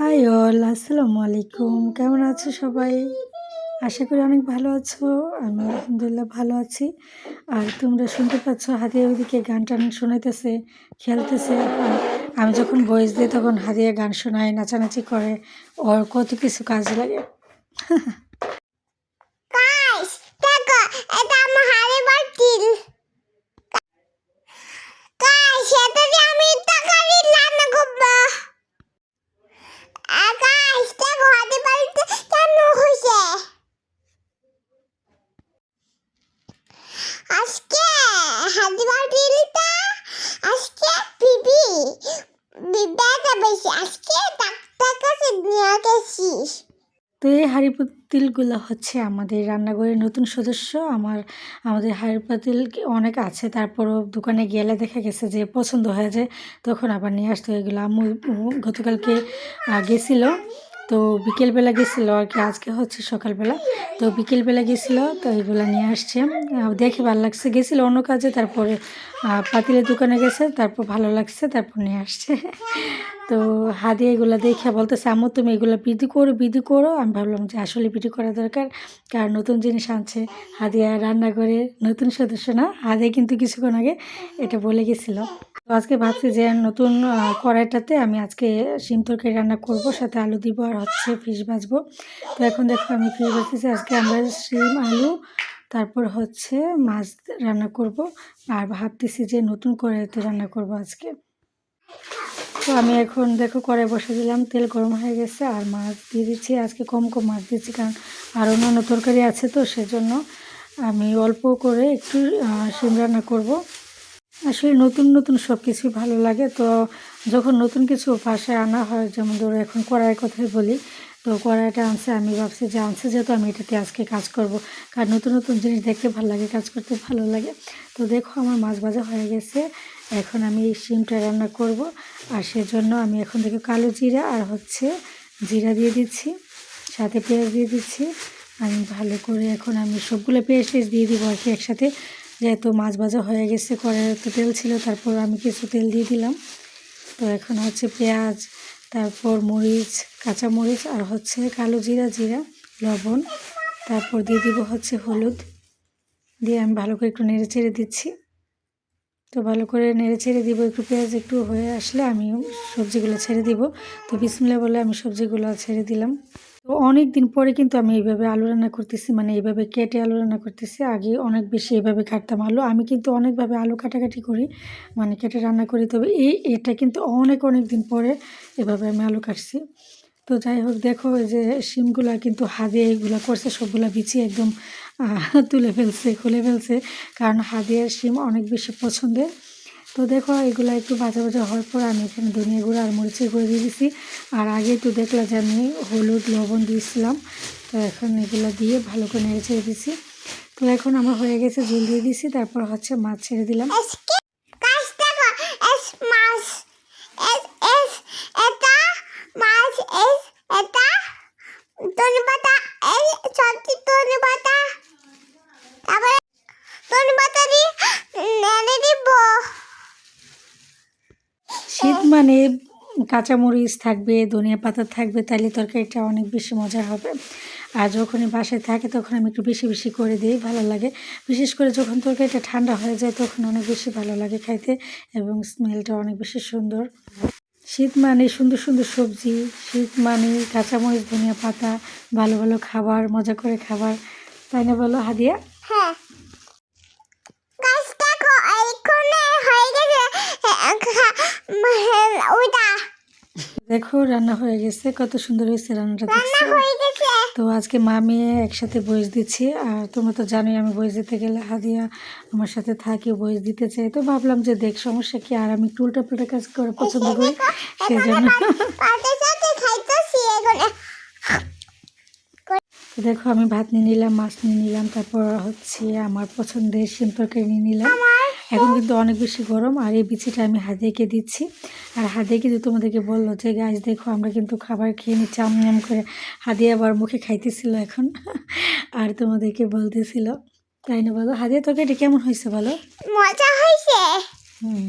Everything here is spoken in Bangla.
হাই অল, আসসালামু আলাইকুম। কেমন আছো সবাই? আশা করি অনেক ভালো আছো। আমি আলহামদুলিল্লাহ ভালো আছি। আর তোমরা শুনতে পাচ্ছ হাতিয়া ওইদিকে গান টান শোনাইতেছে, খেলতেছে। আমি যখন বয়স দিই, তখন হাতিয়া গান শোনায়, নাচানাচি করে। ওর কত কিছু কাজ লাগে গাইস দেখো এটা আমার হাড়ি বাটিল গাইস এটা দিয়ে আমি তরকারি রান্না করব গাইস দেখো হাড়ি বাড়িতে কেন হয়েছে আজকে হাড়ি বাটিলটা আজকে বিবি বিবেটা বেশি আজকে ডাক্তার কাছে নিয়ে গেছিস তো এই হাঁড়ি পাতিলগুলো হচ্ছে আমাদের রান্নাঘরের নতুন সদস্য। আমার, আমাদের হাঁড়ি পাতিল অনেক আছে, তারপরও দোকানে গেলে দেখা গেছে যে পছন্দ হয়ে যায়, তখন আবার নিয়ে আসতে। এগুলো আম্মু গতকালকে গেছিল। তো বিকেলবেলা গেছিল আর কি, আজকে হচ্ছে সকালবেলা। তো বিকেলবেলা গেছিল, তো এগুলো নিয়ে আসছে। দেখে ভালো লাগছে। গেছিল অন্য কাজে, তারপরে পাতিলের দোকানে গেছে, তারপর ভালো লাগছে, তারপর নিয়ে আসছে। তো হাদি এগুলো দেখে বলতেছে, আম্মু, তুমি এগুলো বিধি করো বিধি করো। আমি ভাবলাম যে আসলে বিধি করা দরকার, কারণ নতুন জিনিস আনছে। হাদিয়া রান্না করে নতুন সদস্য না হাদিয়া কিন্তু কিছুক্ষণ আগে এটা বলে গেছিল। তো আজকে ভাবছি যে নতুন কড়াইটাতে আমি আজকে শিম তরকারি রান্না করব, সাথে আলু দিব আর হচ্ছে ফিশ ভাজবো। তো এখন দেখো আমি ফিশ ভাজতেছি, আজকে আমরা শিম, আলু, তারপর হচ্ছে মাছ রান্না করব আর ভাবতেছি যে নতুন কড়াইতে রান্না করব আজকে। তো আমি এখন দেখো কড়াই বসে দিলাম, তেল গরম হয়ে গেছে আর মাছ দিয়ে দিচ্ছি, আজকে কম কম মাছ দিচ্ছি কারণ আর অন্যান্য তরকারি আছে তো সেজন্য আমি অল্প করে একটু শিম রান্না করব। আসলে নতুন নতুন সব কিছুই ভালো লাগে। তো যখন নতুন কিছু বাসায় আনা হয়, যেমন ধরো এখন কড়াইয়ের কথাই বলি, তো কড়াইটা আনছে, আমি ভাবছি যে আনছে যেহেতু আমি এটাতে আজকে কাজ করব। কারণ নতুন নতুন জিনিস দেখতে ভালো লাগে, কাজ করতে ভালো লাগে। তো দেখো আমার মাছ ভাজা হয়ে গেছে, এখন আমি এই শিমটা রান্না করব। আর সেজন্য আমি এখন দেখো কালো জিরা আর হচ্ছে জিরা দিয়ে দিচ্ছি, সাথে পেঁয়াজ দিয়ে দিচ্ছি। আমি ভালো করে এখন আমি সবগুলো পেঁয়াজ টেস্ট দিয়ে দিব আর কি একসাথে। যেহেতু মাছ ভাজা হয়ে গেছে কড়াইয়ে তো তেল ছিল, তারপর আমি কিছু তেল দিয়ে দিলাম। তো এখন হচ্ছে পেঁয়াজ, তারপর মরিচ, কাঁচা মরিচ, আর হচ্ছে কালো জিরা জিরা, লবণ। তারপর দিয়ে দিব হচ্ছে হলুদ। দিয়ে আমি ভালো করে একটু নেড়ে চেড়ে দিচ্ছি। তো ভালো করে নেড়ে ছেড়ে দিব, একটু পেঁয়াজ একটু হয়ে আসলে আমি সবজিগুলো ছেড়ে দিব। তো বিসমিল্লা বলে আমি সবজিগুলো ছেড়ে দিলাম। তো অনেক দিন পরে কিন্তু আমি এইভাবে আলু রান্না করতেছি মানে এইভাবে কেটে আলু রান্না করতেছি। আগে অনেক বেশি এভাবে কাটতাম আলু। আমি কিন্তু অনেকভাবে আলু কাটাকাটি করি মানে কেটে রান্না করি। তবে এই, এটা কিন্তু অনেক অনেক দিন পরে এভাবে আমি আলু কাটছি। তো যাই হোক, দেখো যে শিমগুলা কিন্তু হাতে এইগুলো করছে, সবগুলা বিছিয়ে একদম তুলে ফেলছে, খুলে ফেলছে। কারণ হাদিয়ার শিম অনেক বেশি পছন্দের। তো দেখো, এগুলো একটু ভাজা ভাজা হওয়ার পর আমি এখানে ধনিয়া গুঁড়ো আর মরিচের গুঁড়ো দিয়ে দিছি। আর আগে একটু দেখলাম যে আমি হলুদ, লবণ দিয়েছিলাম। তো এখন এগুলো দিয়ে ভালো করে নেড়ে ছেড়ে দিছি। তো এখন আমার হয়ে গেছে, জল দিয়ে দিছি, তারপর হচ্ছে মাছ ছেড়ে দিলাম আজকে গাছ দেখো এস মাছ এস এস এটা মাছ এস এটা ধনে পাতা এই সবজি ধনে পাতা তারপরে ধনে পাতা দিয়ে নেড়ে দিব শীত মানে কাঁচামরিচ থাকবে, ধনিয়া পাতা থাকবে তাহলে তরকারিটা অনেক বেশি মজার হবে। আর যখনই বাসায় থাকে তখন আমি একটু বেশি বেশি করে দিই, ভালো লাগে। বিশেষ করে যখন তরকারিটা ঠান্ডা হয়ে যায় তখন অনেক বেশি ভালো লাগে খাইতে এবং স্মেলটা অনেক বেশি সুন্দর। শীত মানে সুন্দর সুন্দর সবজি, শীত মানে কাঁচামরিচ, ধনিয়া পাতা, ভালো ভালো খাবার, মজা করে খাবার। তাই না বলো হাদিয়া হ্যাঁ গাছ দেখো এইখানে হয়ে গেছে এ, খা- উম, ওইটা দেখো রান্না হয়ে গেছে কত সুন্দর হয়েছে রান্নাটা রান্না দেখছ? তো আজকে মা মেয়ে একসাথে বয়স দিচ্ছি আর তোমরা তো জানোই আমি বয়স দিতে গেলে হাদিয়া আমার সাথে থাকি বয়স দিতে চাই তো ভাবলাম যে দেখ সমস্যা কি? আর আমি একটু উল্টা পাল্টা কাজ করে পছন্দ করি সেজন্য দেখো আমি ভাত নিয়ে নিলাম মাছ নিয়ে নিলাম তারপর হচ্ছে আমার পছন্দের শিম তরকারি নিয়ে নিলাম। এখন কিন্তু অনেক বেশি গরম আর এই বিচিটা আমি হাদিয়াকে দিচ্ছি। আর হাদিয়া যে তোমাদেরকে বলল যে গাছ দেখো আমরা কিন্তু খাবার খেয়ে নিচ্ছি আম নাম করে। হাদিয়া আবার মুখে খাইতেছিল এখন আর তোমাদেরকে বলতেছিল। তাই না বলো? হাদিয়া এটা কেমন হয়েছে বলো? মজা হয়েছে। হুম।